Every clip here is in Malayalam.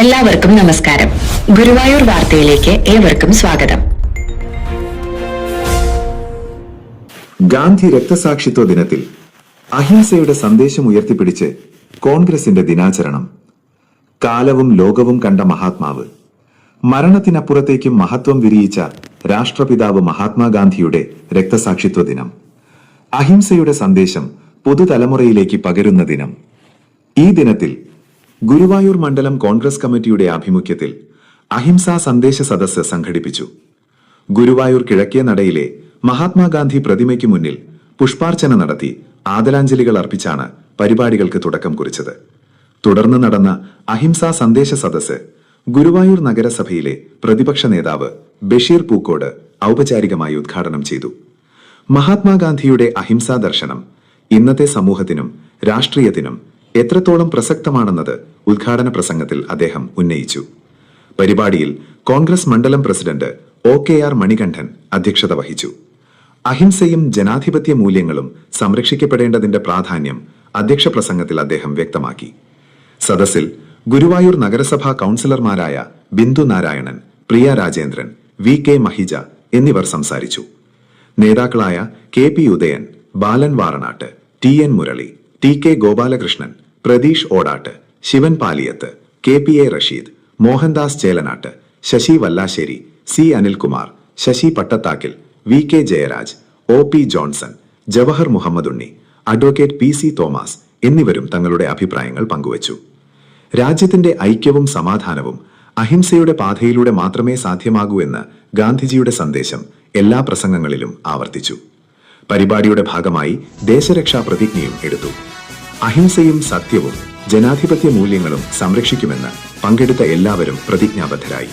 എല്ലാവർക്കും നമസ്കാരം. ഗുരുവായൂർ വാർത്തയിലേക്ക് ഏവർക്കും സ്വാഗതം. ഗാന്ധി രക്തസാക്ഷിത്വ ദിനത്തിൽ അഹിംസയുടെ സന്ദേശം ഉയർത്തിപ്പിടിച്ച് കോൺഗ്രസിന്റെ ദിനാചരണം. കാലവും ലോകവും കണ്ട മഹാത്മാവ്. മരണത്തിനപ്പുറത്തേക്കും മഹത്വം വിരിയിച്ച രാഷ്ട്രപിതാവ് മഹാത്മാഗാന്ധിയുടെ രക്തസാക്ഷിത്വ ദിനം. അഹിംസയുടെ സന്ദേശം പുതുതലമുറയിലേക്ക് പകരുന്ന ദിനം. ഈ ദിനത്തിൽ ഗുരുവായൂർ മണ്ഡലം കോൺഗ്രസ് കമ്മിറ്റിയുടെ ആഭിമുഖ്യത്തിൽ അഹിംസാ സന്ദേശ സദസ്സ് സംഘടിപ്പിച്ചു. ഗുരുവായൂർ കിഴക്കേ നടയിലെ മഹാത്മാഗാന്ധി പ്രതിമയ്ക്ക് മുന്നിൽ പുഷ്പാർച്ചന നടത്തി ആദരാഞ്ജലികൾ അർപ്പിച്ചാണ് പരിപാടികൾക്ക് തുടക്കം കുറിച്ചത്. തുടർന്ന് നടന്ന അഹിംസാ സന്ദേശ സദസ്സ് ഗുരുവായൂർ നഗരസഭയിലെ പ്രതിപക്ഷ നേതാവ് ബഷീർ പൂക്കോട് ഔപചാരികമായി ഉദ്ഘാടനം ചെയ്തു. മഹാത്മാഗാന്ധിയുടെ അഹിംസാ ദർശനം ഇന്നത്തെ സമൂഹത്തിനും രാഷ്ട്രീയത്തിനും എത്രത്തോളം പ്രസക്തമാണെന്നത് ഉദ്ഘാടന പ്രസംഗത്തിൽ അദ്ദേഹം ഉന്നയിച്ചു. പരിപാടിയിൽ കോൺഗ്രസ് മണ്ഡലം president O K R Manikandan അധ്യക്ഷത വഹിച്ചു. അഹിംസയും ജനാധിപത്യ മൂല്യങ്ങളും സംരക്ഷിക്കപ്പെടേണ്ടതിന്റെ പ്രാധാന്യം അധ്യക്ഷ പ്രസംഗത്തിൽ അദ്ദേഹം വ്യക്തമാക്കി. സദസ്സിൽ ഗുരുവായൂർ നഗരസഭാ കൗൺസിലർമാരായ ബിന്ദു നാരായണൻ പ്രിയ രാജേന്ദ്രൻ വി കെ മഹിജ എന്നിവർ സംസാരിച്ചു. നേതാക്കളായ K P Udayan Balan Varanatt T N Murali T K Gopalakrishnan Pratheesh Odatt Sivan Paliyath K P A Rasheed Mohandas Chelanatt Sasi Vallassery C Anilkumar Sasi Pattathakkil V K Jayaraj O P Johnson Jawahar Muhammad Unni advocate P C Thomas എന്നിവരും തങ്ങളുടെ അഭിപ്രായങ്ങൾ പങ്കുവച്ചു. രാജ്യത്തിന്റെ ഐക്യവും സമാധാനവും അഹിംസയുടെ പാതയിലൂടെ മാത്രമേ സാധ്യമാകൂ എന്ന് ഗാന്ധിജിയുടെ സന്ദേശം എല്ലാ പ്രസംഗങ്ങളിലും ആവർത്തിച്ചു. പരിപാടിയുടെ ഭാഗമായി ദേശരക്ഷാ പ്രതിജ്ഞയും എടുത്തു. അഹിംസയും സത്യവും ജനാധിപത്യ മൂല്യങ്ങളും സംരക്ഷിക്കുമെന്ന് പങ്കെടുത്ത എല്ലാവരും പ്രതിജ്ഞാബദ്ധരായി.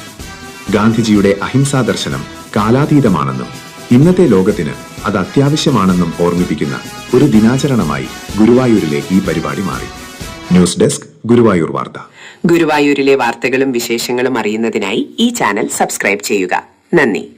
ഗാന്ധിജിയുടെ അഹിംസാ ദർശനം കാലാതീതമാണെന്നും ഇന്നത്തെ ലോകത്തിന് അത് അത്യാവശ്യമാണെന്നും ഓർമ്മിപ്പിക്കുന്ന ഒരു ദിനാചരണമായി ഗുരുവായൂരിലെ ഈ പരിപാടി മാറി. ന്യൂസ് ഡെസ്ക് ഗുരുവായൂർ വാർത്ത. ഗുരുവായൂരിലെ വാർത്തകളും വിശേഷങ്ങളും അറിയുന്നതിനായി ഈ ചാനൽ സബ്സ്ക്രൈബ് ചെയ്യുക. നന്ദി.